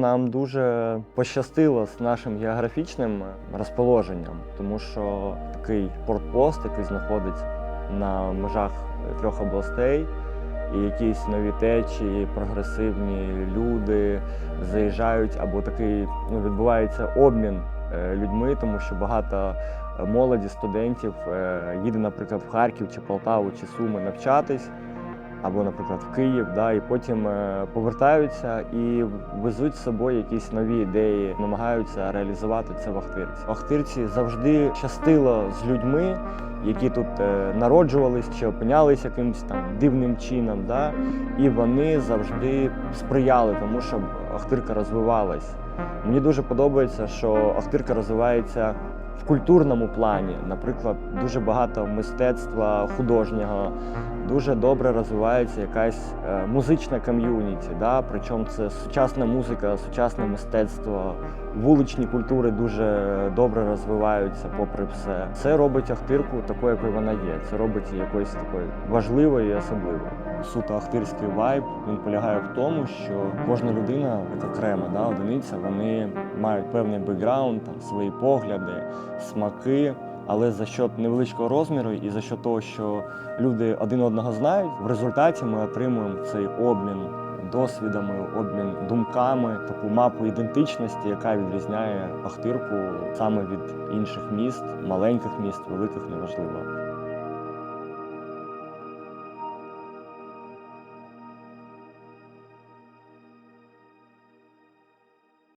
Нам дуже пощастило з нашим географічним розположенням, тому що такий портпост, який знаходиться на межах трьох областей, і якісь нові течії, прогресивні люди заїжджають, або такий ну, відбувається обмін е, людьми, тому що багато е, молоді, студентів е, їде, наприклад, в Харків чи Полтаву чи Суми навчатись або, наприклад, в Київ, да, і потім е, повертаються і везуть з собою якісь нові ідеї, намагаються реалізувати це в Ахтирці. Ахтирці завжди щастило з людьми, які тут е, народжувались чи опинялись якимось там дивним чином. Да, і вони завжди сприяли тому, щоб Ахтирка розвивалась. Мені дуже подобається, що Ахтирка розвивається в культурному плані. Наприклад, дуже багато мистецтва художнього, дуже добре розвивається якась е, музична ком'юніті. Да? Причому це сучасна музика, сучасне мистецтво, вуличні культури дуже добре розвиваються, попри все. Це робить Ахтирку такою, якою вона є. Це робить її якоюсь такою важливою і особливою. Суто ахтирський вайб він полягає в тому, що кожна людина, як окрема да, одиниця, вони мають певний бекграунд, там свої погляди, смаки. Але за счет невеличкого розміру і за счет того, що люди один одного знають, в результаті ми отримуємо цей обмін досвідами, обмін думками, таку мапу ідентичності, яка відрізняє Ахтирку саме від інших міст, маленьких міст, великих неважливо.